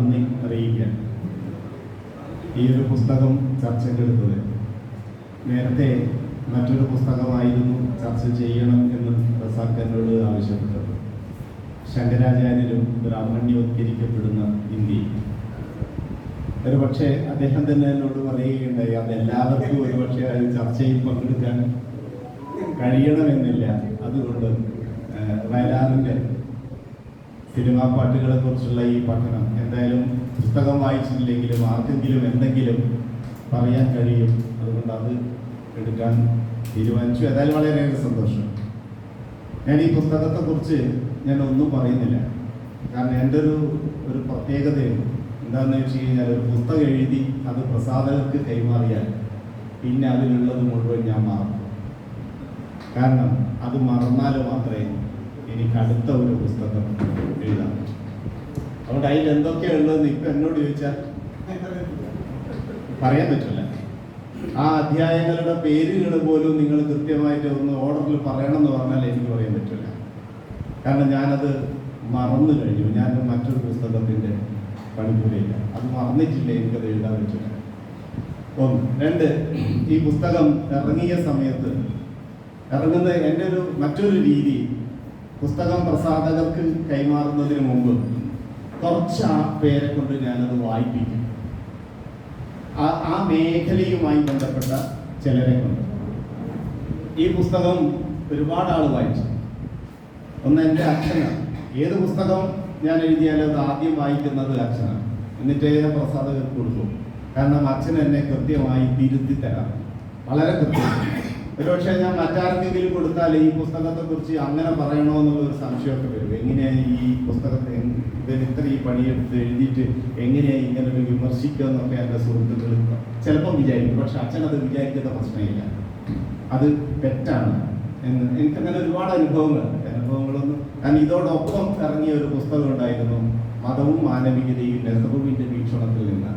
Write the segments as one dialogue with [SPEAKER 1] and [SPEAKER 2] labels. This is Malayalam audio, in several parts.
[SPEAKER 1] നന്ദി അറിയിക്കാൻ. ഈ ഒരു പുസ്തകം ചർച്ചയ്ക്കെടുത്തത് നേരത്തെ മറ്റൊരു പുസ്തകമായിരുന്നു ചർച്ച ചെയ്യണം എന്ന് റസാക്കറിനോട് ആവശ്യപ്പെട്ടത്. ശങ്കരാചാര്യരും ബ്രാഹ്മണ്യവത്കരിക്കപ്പെടുന്ന ഇന്ത്യ ഒരു പക്ഷേ അദ്ദേഹം തന്നെ എന്നോട് പറയുകയുണ്ടായി അതെല്ലാവർക്കും ഒരു പക്ഷേ അത് ചർച്ചയിൽ പങ്കെടുക്കാൻ കഴിയണമെന്നില്ല. അതുകൊണ്ട് വയലാറിന്റെ സിനിമാ പാട്ടുകളെ കുറിച്ചുള്ള ഈ പഠനം എന്തായാലും പുസ്തകം വായിച്ചിട്ടില്ലെങ്കിലും ആർക്കെങ്കിലും എന്തെങ്കിലും പറയാൻ കഴിയും. അതുകൊണ്ട് അത് എടുക്കാൻ തീരുമാനിച്ചു. ഏതായാലും വളരെയേറെ സന്തോഷം. ഞാൻ ഈ പുസ്തകത്തെ കുറിച്ച് ഞാൻ ഒന്നും പറയുന്നില്ല. കാരണം എന്റെ ഒരു ഒരു പ്രത്യേകതയുണ്ട്. എന്താണെന്ന് വെച്ച് കഴിഞ്ഞാൽ ഒരു പുസ്തകം എഴുതി അത് പ്രസാധകർക്ക് കൈമാറിയാൽ പിന്നെ അതിലുള്ളത് മുഴുവൻ ഞാൻ മറക്കും. കാരണം അത് മറന്നാൽ മാത്രമേ എനിക്ക് അടുത്ത ഒരു പുസ്തകം അതുകൊണ്ട് അതിൽ ഇപ്പൊ എന്നോട് ചോദിച്ചാൽ പറയാൻ പറ്റില്ല. ആ അധ്യായങ്ങളുടെ പേരുകൾ പോലും നിങ്ങൾ കൃത്യമായിട്ട് ഒന്ന് ഓർഡറിൽ പറയണം എന്ന് പറഞ്ഞാൽ എനിക്ക് പറയാൻ പറ്റില്ല. കാരണം ഞാനത് മറന്നു കഴിഞ്ഞു. ഞാൻ മറ്റൊരു പുസ്തകത്തിന്റെ പണിപ്പുരയില്ല അത് മറന്നിട്ടില്ല എനിക്കത് എഴുതാൻ പറ്റില്ല. ഒന്ന്. രണ്ട്. ഈ പുസ്തകം ഇറങ്ങിയ സമയത്ത് ഇറങ്ങുന്ന എന്റെ ഒരു മറ്റൊരു രീതി പുസ്തകം പ്രസാധകർക്ക് കൈമാറുന്നതിന് മുമ്പ് കുറച്ച് ആ പേരെ കൊണ്ട് ഞാനത് വായിപ്പിക്കും. ആ ആ മേഖലയുമായി ബന്ധപ്പെട്ട ചിലരെ കൊണ്ട്. ഈ പുസ്തകം ഒരുപാട് ആൾ വായിച്ചു. ഒന്ന് എന്റെ അച്ഛനാണ്. ഏത് പുസ്തകം ഞാൻ എഴുതിയാലും അത് ആദ്യം വായിക്കുന്നത് അച്ഛനാണ്. എന്നിട്ടേ പ്രസാദകർക്ക് കൊടുക്കും. കാരണം അച്ഛൻ എന്നെ കൃത്യമായി തിരുത്തി തരാം. വളരെ കൃത്യമായി. ഒരുപക്ഷെ ഞാൻ മറ്റാർക്കെങ്കിലും കൊടുത്താൽ ഈ പുസ്തകത്തെ കുറിച്ച് അങ്ങനെ പറയണോ എന്നുള്ള ഒരു സംശയമൊക്കെ വരും. എങ്ങനെയാണ് ഈ പുസ്തകത്തെ ഇതിന് ഇത്ര ഈ പണിയെടുത്ത് എഴുതിയിട്ട് എങ്ങനെയാണ് ഇങ്ങനെ ഒരു വിമർശിക്കുക എന്നൊക്കെ എന്റെ സുഹൃത്തുക്കൾ ചിലപ്പം വിചാരിക്കും. പക്ഷെ അച്ഛൻ അത് വിചാരിക്കുന്ന പ്രശ്നമില്ല. അത് തെറ്റാണ് എന്ന് എനിക്കങ്ങനെ ഒരുപാട് അനുഭവങ്ങൾ അനുഭവങ്ങളൊന്നും ഞാൻ ഇതോടൊപ്പം ഇറങ്ങിയ ഒരു പുസ്തകം ഉണ്ടായിരുന്നു മതവും മാനവികതയും നെഹ്റുവിന്റെ വീക്ഷണത്തിൽ നിന്ന്.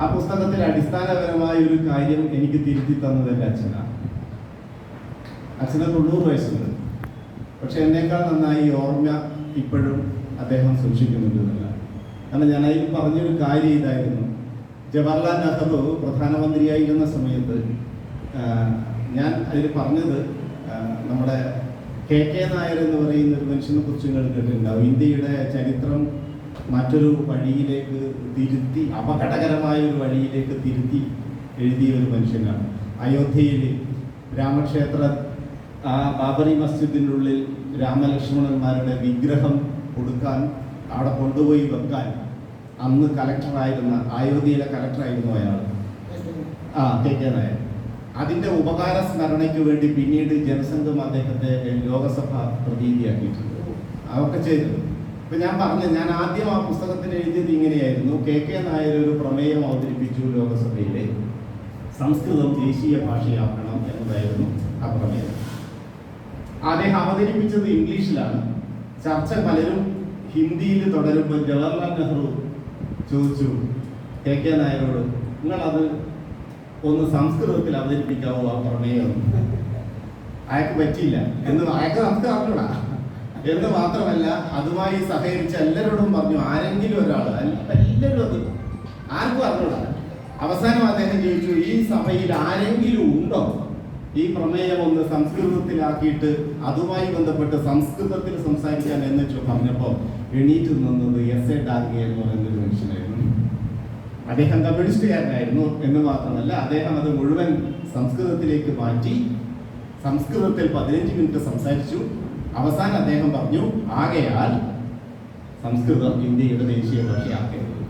[SPEAKER 1] ആ പുസ്തകത്തിൽ അടിസ്ഥാനപരമായ ഒരു കാര്യം എനിക്ക് തിരുത്തി തന്നത് എന്റെ അച്ഛനാണ്. അച്ഛന് തൊണ്ണൂറ് വയസ്സുണ്ട്. പക്ഷെ എന്നേക്കാൾ നന്നായി ഓർമ്മ ഇപ്പോഴും അദ്ദേഹം സൂക്ഷിക്കുന്നുണ്ട് എന്നല്ല. കാരണം ഞാൻ അതിൽ പറഞ്ഞൊരു കാര്യം ഇതായിരുന്നു. ജവഹർലാൽ നെഹ്റു പ്രധാനമന്ത്രിയായിരുന്ന സമയത്ത് ഞാൻ അതിൽ പറഞ്ഞത് നമ്മുടെ കെ കെ നായർ എന്ന് പറയുന്ന ഒരു മനുഷ്യനെ കുറിച്ച് നിങ്ങൾ കേട്ടിട്ടുണ്ടാവും. ഇന്ത്യയുടെ ചരിത്രം മറ്റൊരു വഴിയിലേക്ക് തിരുത്തി അപകടകരമായ ഒരു വഴിയിലേക്ക് തിരുത്തി എഴുതിയ ഒരു മനുഷ്യനാണ്. അയോധ്യയിൽ രാമക്ഷേത്ര ആ ബാബറി മസ്ജിദിന്റെ ഉള്ളിൽ രാമലക്ഷ്മണന്മാരുടെ വിഗ്രഹം കൊടുക്കാൻ അവിടെ കൊണ്ടുപോയി വെക്കാൻ അന്ന് കലക്ടറായിരുന്ന അയോധ്യയിലെ കലക്ടറായിരുന്നു അയാൾ. ആ കെ കെ നായർ. അതിന്റെ ഉപകാര സ്മരണയ്ക്ക് വേണ്ടി പിന്നീട് ജനസംഘം അദ്ദേഹത്തെ ലോകസഭ പ്രതിനിധിയാക്കിയിട്ടുണ്ട് അതൊക്കെ ചെയ്തു. ഇപ്പം ഞാൻ പറഞ്ഞു ഞാൻ ആദ്യം ആ പുസ്തകത്തിന് എഴുതിയത് ഇങ്ങനെയായിരുന്നു. കെ കെ നായർ ഒരു പ്രമേയം അവതരിപ്പിച്ചു ലോകസഭയിലെ. സംസ്കൃതം ദേശീയ ഭാഷയാക്കണം എന്നതായിരുന്നു ആ പ്രമേയം. അദ്ദേഹം അവതരിപ്പിച്ചത് ഇംഗ്ലീഷിലാണ്. ചർച്ച പലരും ഹിന്ദിയിൽ തുടരുമ്പോൾ ജവഹർലാൽ നെഹ്റു ചോദിച്ചു കെ കെ നായരോട് നിങ്ങളത് ഒന്ന് സംസ്കൃതത്തിൽ അവതരിപ്പിക്കാവോ ആ പ്രമേയം അയാൾക്ക് പറ്റിയില്ല. എന്ന് അയാൾക്ക് നമുക്ക് അറിഞ്ഞൂടാ. എന്ന് മാത്രമല്ല അതുമായി സഹകരിച്ച എല്ലാവരോടും പറഞ്ഞു ആരെങ്കിലും ഒരാൾ എല്ലാവരും അത് ആർക്കും അറിഞ്ഞൂടാ. അവസാനം അദ്ദേഹം ചോദിച്ചു ഈ സഭയിൽ ആരെങ്കിലും ഉണ്ടോ? ഈ പ്രമേയം ഒന്ന് സംസ്കൃതത്തിലാക്കിയിട്ട് അതുമായി ബന്ധപ്പെട്ട് സംസ്കൃതത്തിൽ സംസാരിക്കാൻ എന്ന് വെച്ചു പറഞ്ഞപ്പോ എണീറ്റ് നിന്നത് എസ് എ ഡാർഗെ എന്ന് പറയുന്ന ഒരു മനുഷ്യനായിരുന്നു. അദ്ദേഹം കമ്മ്യൂണിസ്റ്റുകാരനായിരുന്നു എന്ന് മാത്രമല്ല അദ്ദേഹം അത് മുഴുവൻ സംസ്കൃതത്തിലേക്ക് മാറ്റി സംസ്കൃതത്തിൽ പതിനഞ്ച് മിനിറ്റ് സംസാരിച്ചു. അവസാനം അദ്ദേഹം പറഞ്ഞു ആകയാൽ സംസ്കൃതം ഇന്ത്യയുടെ ദേശീയ ഭാഷയാക്കരുത്.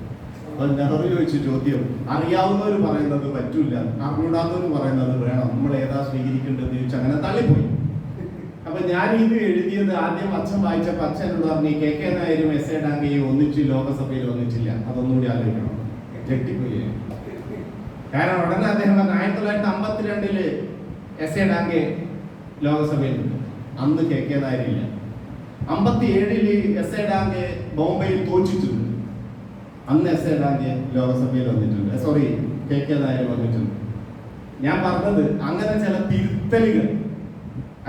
[SPEAKER 1] അപ്പോൾ നെഹ്റു ചോദിച്ച ചോദ്യം അറിയാവുന്നവർ പറയുന്നത് പറ്റൂല അറിഞ്ഞൂടാത്തവർ പറയുന്നത് വേണം. നമ്മൾ ഏതാ സ്വീകരിക്കേണ്ടത് ചോദിച്ചു അങ്ങനെ തള്ളിപ്പോയി. അപ്പൊ ഞാൻ ഇത് എഴുതിയത് ആദ്യം അച്ഛൻ വായിച്ചപ്പോൾ അച്ഛനോട് പറഞ്ഞു കെ കെ നായരും എസ് എ ഡാങ്കയും ഒന്നിച്ച് ലോകസഭയിൽ ഒന്നിച്ചില്ല. അതൊന്നുകൂടി ആലോചിക്കണം. ഞെട്ടിപ്പോയി. കാരണം ഉടനെ അദ്ദേഹം പറഞ്ഞു ആയിരത്തി തൊള്ളായിരത്തി അമ്പത്തിരണ്ടിൽ എസ് എ ഡാങ്കെ ലോകസഭയിലുണ്ട് അന്ന് കെ കെ നായരില്ല. അമ്പത്തി ഏഴിൽ എസ് എ ഡാങ്കെ ബോംബെയിൽ തോറ്റിട്ടുണ്ട്. അന്ന് എസ് എ ഡാനിയൽ ലോകസഭയിൽ വന്നിട്ടുണ്ട്. സോറി കെ കെ നായർ വന്നിട്ടുണ്ട്. ഞാൻ പറഞ്ഞത് അങ്ങനെ ചില തിരുത്തലുകൾ.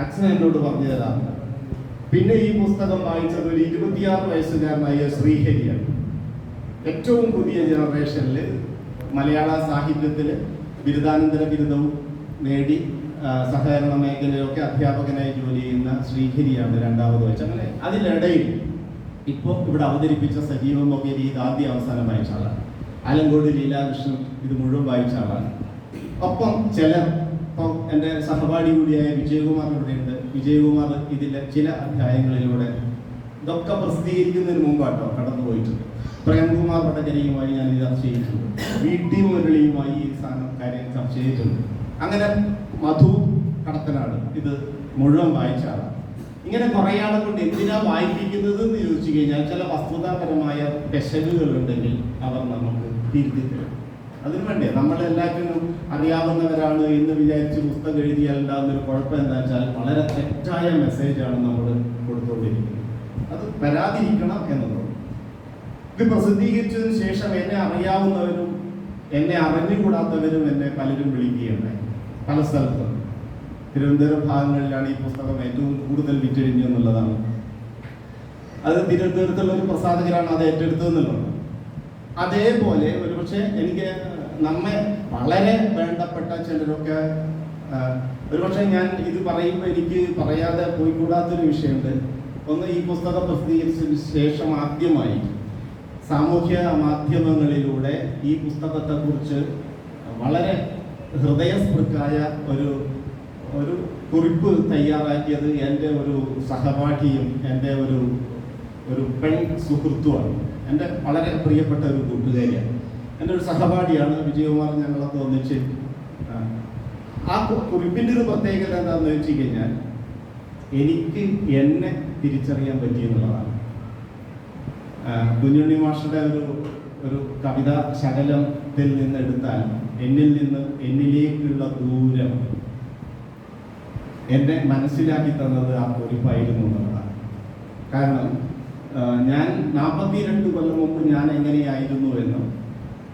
[SPEAKER 1] അച്ഛൻ എന്നോട് പറഞ്ഞു തരാറുണ്ട് പിന്നെ ഈ പുസ്തകം വായിച്ചത് ഒരു ഇരുപത്തിയാറ് വയസ്സുകാരനായ ശ്രീഹരിയാണ്. ഏറ്റവും പുതിയ ജനറേഷനിൽ മലയാള സാഹിത്യത്തിൽ ബിരുദാനന്തര ബിരുദവും നേടി സഹകരണ മേഖലയിലൊക്കെ അധ്യാപകനായി ജോലി ചെയ്യുന്ന ശ്രീഹരിയാണ് രണ്ടാമത് വെച്ച് അങ്ങനെ അതിനിടയിൽ ഇപ്പോൾ ഇവിടെ അവതരിപ്പിച്ച സജീവം മൊകേരി ഇത് ആദ്യ അവസാനം വായിച്ച ആളാണ്. ആലങ്കോട് ലീലാകൃഷ്ണൻ ഇത് മുഴുവൻ വായിച്ച ആളാണ്. ഒപ്പം ചിലർ ഇപ്പം എന്റെ സഹപാഠി കൂടിയായ വിജയകുമാർ ഇവിടെയുണ്ട്. വിജയകുമാർ ഇതിലെ ചില അധ്യായങ്ങളിലൂടെ ഇതൊക്കെ പ്രസിദ്ധീകരിക്കുന്നതിന് മുമ്പാട്ടോ കടന്നു പോയിട്ടുണ്ട്. പ്രേംകുമാർ ഭട്ടചരിയുമായി ഞാൻ ഇത് ചർച്ച ചെയ്തിട്ടുണ്ട്. വി ടി മുരളിയുമായി ഈ സാധനം കാര്യം ചർച്ച ചെയ്തിട്ടുണ്ട്. അങ്ങനെ മധു കടത്തനാട് ഇത് മുഴുവൻ വായിച്ച ആളാണ്. ഇങ്ങനെ കുറേ ആളെ കൊണ്ട് എന്തിനാ വായിപ്പിക്കുന്നത് എന്ന് ചോദിച്ചു കഴിഞ്ഞാൽ ചില വസ്തുതാപരമായ പെശകുകൾ ഉണ്ടെങ്കിൽ അവർ നമുക്ക് തിരുത്തി തരും. അതിനു വേണ്ടേ? നമ്മളെല്ലാവർക്കും അറിയാവുന്നവരാണ് എന്ന് വിചാരിച്ച് പുസ്തകം എഴുതിയാൽ ഉണ്ടാകുന്ന ഒരു കുഴപ്പം എന്താ വെച്ചാൽ വളരെ തെറ്റായ മെസ്സേജാണ് നമ്മൾ കൊടുത്തുകൊണ്ടിരിക്കുന്നത് അത് വരാതിരിക്കണം എന്നുള്ളത്. ഇത് പ്രസിദ്ധീകരിച്ചതിന് ശേഷം എന്നെ അറിയാവുന്നവരും എന്നെ അറിഞ്ഞുകൂടാത്തവരും എന്നെ പലരും വിളിക്കുകയുണ്ടായി. പല സ്ഥലത്തും. തിരുവനന്തപുരം ഭാഗങ്ങളിലാണ് ഈ പുസ്തകം ഏറ്റവും കൂടുതൽ വിറ്റഴിഞ്ഞു എന്നുള്ളതാണ് അത് തിരുവനന്തപുരത്തുള്ള ഒരു പ്രസാധകരാണ് അത് ഏറ്റെടുത്തതെന്നുള്ളത് അതേപോലെ ഒരുപക്ഷെ എനിക്ക് നമ്മെ വളരെ വേണ്ടപ്പെട്ട ചിലരൊക്കെ ഒരുപക്ഷെ ഞാൻ ഇത് പറയുമ്പോൾ എനിക്ക് പറയാതെ പോയിക്കൂടാത്തൊരു വിഷയമുണ്ട്. ഒന്ന് ഈ പുസ്തകം പ്രസിദ്ധീകരിച്ചതിന് ശേഷം ആദ്യമായി സാമൂഹ്യ മാധ്യമങ്ങളിലൂടെ ഈ പുസ്തകത്തെക്കുറിച്ച് വളരെ ഹൃദയസ്പൃക്കായ ഒരു ഒരു കുറിപ്പ് തയ്യാറാക്കിയത് എന്റെ ഒരു സഹപാഠിയും എന്റെ ഒരു ഒരു പെൺ സുഹൃത്തുമാണ്. എന്റെ വളരെ പ്രിയപ്പെട്ട ഒരു കൂട്ടുകാരിയാണ്. എന്റെ ഒരു സഹപാഠിയാണ് വിജയകുമാർ ഞങ്ങളൊക്കെ ഒന്നിച്ച് ആ, കുറിപ്പിന്റെ ഒരു പ്രത്യേകത എന്താണെന്ന് വെച്ച് കഴിഞ്ഞാൽ എനിക്ക് എന്നെ തിരിച്ചറിയാൻ പറ്റിയെന്നുള്ളതാണ്. കുഞ്ഞുണ്ണി മാഷയുടെ ഒരു ഒരു കവിതാ ശകലത്തിൽ നിന്ന് എടുത്താൽ എന്നിൽ നിന്ന് എന്നിലേക്കുള്ള ദൂരം എന്നെ മനസ്സിലാക്കി തന്നത് ആ പൊരിപ്പായിരുന്നു എന്നുള്ളതാണ്. കാരണം ഞാൻ നാൽപ്പത്തിരണ്ട് കൊല്ലം മുമ്പ് ഞാൻ എങ്ങനെയായിരുന്നു എന്നും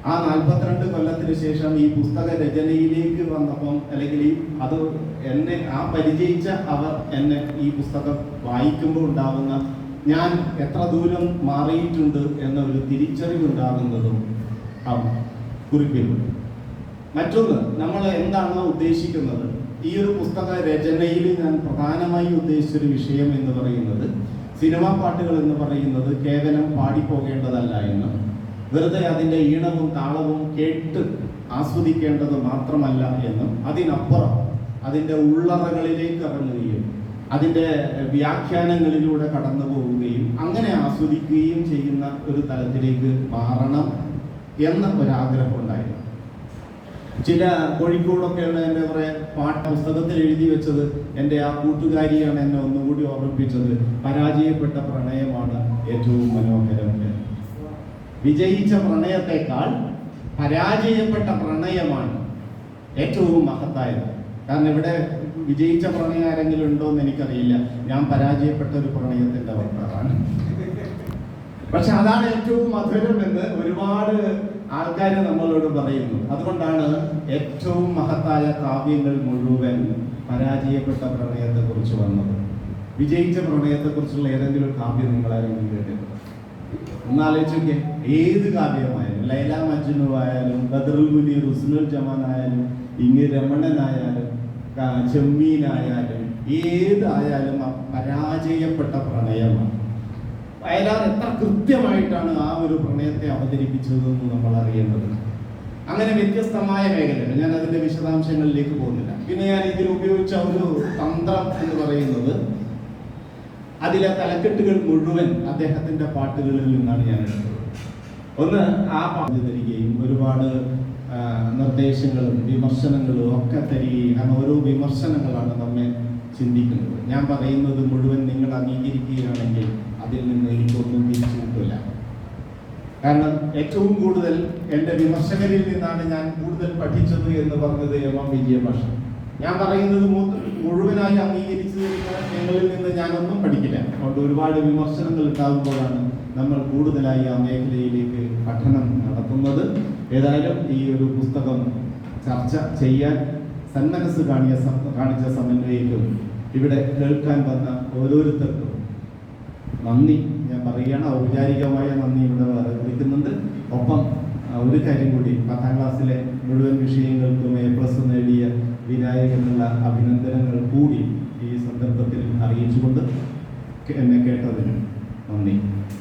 [SPEAKER 1] ആ നാൽപ്പത്തിരണ്ട് കൊല്ലത്തിന് ശേഷം ഈ പുസ്തക രചനയിലേക്ക് വന്നപ്പം അല്ലെങ്കിൽ അത് എന്നെ ആ പരിചയിച്ച അവർ എന്നെ ഈ പുസ്തകം വായിക്കുമ്പോൾ ഉണ്ടാകുന്ന ഞാൻ എത്ര ദൂരം മാറിയിട്ടുണ്ട് എന്ന ഒരു തിരിച്ചറിവുണ്ടാകുന്നതും ആ കുറിപ്പിലുണ്ട്. മറ്റൊന്ന് നമ്മൾ എന്താണോ ഉദ്ദേശിക്കുന്നത് ഈ ഒരു പുസ്തക രചനയിൽ ഞാൻ പ്രധാനമായി ഉദ്ദേശിച്ചൊരു വിഷയം എന്ന് പറയുന്നത് സിനിമാ പാട്ടുകൾ എന്ന് പറയുന്നത് കേവലം പാടിപ്പോകേണ്ടതല്ല എന്ന്. വെറുതെ അതിന്റെ ഈണവും താളവും കേട്ട് ആസ്വദിക്കേണ്ടത് മാത്രമല്ല എന്നും അതിനപ്പുറം അതിന്റെ ഉള്ളറകളിലേക്ക് ഇറങ്ങുകയും അതിന്റെ വ്യാഖ്യാനങ്ങളിലൂടെ കടന്നു പോവുകയും അങ്ങനെ ആസ്വദിക്കുകയും ചെയ്യുന്ന ഒരു തലത്തിലേക്ക് മാറണം എന്ന ഒരാഗ്രഹം ഉണ്ടായിരുന്നു. ചില കോഴിക്കോടൊക്കെയുള്ള എന്റെ കുറേ പാട്ട് പുസ്തകത്തിൽ എഴുതി വെച്ചത് എന്റെ ആ കൂട്ടുകാരിയാണ് എന്നെ ഒന്നുകൂടി ഓർമ്മിപ്പിച്ചത്. പരാജയപ്പെട്ട പ്രണയമാണ് ഏറ്റവും മനോഹരം വിജയിച്ച പ്രണയത്തെക്കാൾ പരാജയപ്പെട്ട പ്രണയമാണ് ഏറ്റവും മഹത്തായത്. കാരണം ഇവിടെ വിജയിച്ച പ്രണയം ആരെങ്കിലും ഉണ്ടോ എന്ന് എനിക്കറിയില്ല. ഞാൻ പരാജയപ്പെട്ട ഒരു പ്രണയത്തിന്റെ വക്താവാണ്. പക്ഷെ അതാണ് ഏറ്റവും മധുരം എന്ന് ഒരുപാട് ആൾക്കാർ നമ്മളോട് പറയുന്നു. അതുകൊണ്ടാണ് ഏറ്റവും മഹത്തായ കാവ്യങ്ങൾ മുഴുവൻ പരാജയപ്പെട്ട പ്രണയത്തെക്കുറിച്ച് വന്നത്. വിജയിച്ച പ്രണയത്തെക്കുറിച്ചുള്ള ഏതെങ്കിലും കാവ്യം നിങ്ങൾ ആരെങ്കിലും കേട്ടിട്ടുണ്ടോ? ഒന്നാലോചിക്കെ ഏത് കാവ്യമായാലും ലൈല മജ്നു ആയാലും ബദറുൽ മുനീർ ഹുസ്നുൽ ജമാൻ ആയാലും ഇങ്ങ് രമണനായാലും ചെമ്മീനായാലും ഏതായാലും പരാജയപ്പെട്ട പ്രണയമാണ്. വയലാർ എത്ര കൃത്യമായിട്ടാണ് ആ ഒരു പ്രണയത്തെ അവതരിപ്പിച്ചതെന്ന് നമ്മൾ അറിയേണ്ടത്? അങ്ങനെ വ്യത്യസ്തമായ മേഖലകൾ. ഞാൻ അതിന്റെ വിശദാംശങ്ങളിലേക്ക് പോകുന്നില്ല. പിന്നെ ഞാൻ ഇതിൽ ഉപയോഗിച്ച ഒരു തന്ത്രം എന്ന് പറയുന്നത് അതിലെ തലക്കെട്ടുകൾ മുഴുവൻ അദ്ദേഹത്തിന്റെ പാട്ടുകളിൽ നിന്നാണ് ഞാൻ എടുത്തത്. ഒന്ന് ആ പാട്ട് തരികയും ഒരുപാട് നിർദ്ദേശങ്ങളും വിമർശനങ്ങളും ഒക്കെ തരികയും കാരണം ഓരോ വിമർശനങ്ങളാണ് നമ്മെ ചിന്തിക്കുന്നത്. ഞാൻ പറയുന്നത് മുഴുവൻ നിങ്ങൾ അംഗീകരിക്കുകയാണെങ്കിൽ അതിൽ നിന്ന് എനിക്കൊന്നും തിരിച്ചു കിട്ടില്ല കാരണം ഏറ്റവും കൂടുതൽ എന്റെ വിമർശകരിൽ നിന്നാണ് ഞാൻ കൂടുതൽ പഠിച്ചത് എന്ന് പറഞ്ഞത് എം എം വിജയഭാഷ. ഞാൻ പറയുന്നത് മുഴുവനായി അംഗീകരിച്ചു നിങ്ങളിൽ നിന്ന് ഞാനൊന്നും പഠിക്കില്ല. അതുകൊണ്ട് ഒരുപാട് വിമർശനങ്ങൾ ഉണ്ടാകുമ്പോഴാണ് നമ്മൾ കൂടുതലായി ആ മേഖലയിലേക്ക് പഠനം നടത്തുന്നത്. ഏതായാലും ഈ ഒരു പുസ്തകം ചർച്ച ചെയ്യാൻ സന്മനസ് കാണിയ കാണിച്ച സമന്വയിക്കും ഇവിടെ കേൾക്കാൻ വന്ന ഓരോരുത്തർക്കും നന്ദി. ഞാൻ പറയുകയാണ് ഔപചാരികമായ നന്ദി ഇവിടെ അറിയിക്കുന്നുണ്ട് ഒപ്പം ഒരു കാര്യം കൂടി പത്താം ക്ലാസ്സിലെ മുഴുവൻ വിഷയങ്ങൾക്കും എ പ്ലസ് നേടിയ വിനായകനുള്ള അഭിനന്ദനങ്ങൾ കൂടി ഈ സന്ദർഭത്തിൽ അറിയിച്ചുകൊണ്ട് എന്നെ കേട്ടതിന് നന്ദി.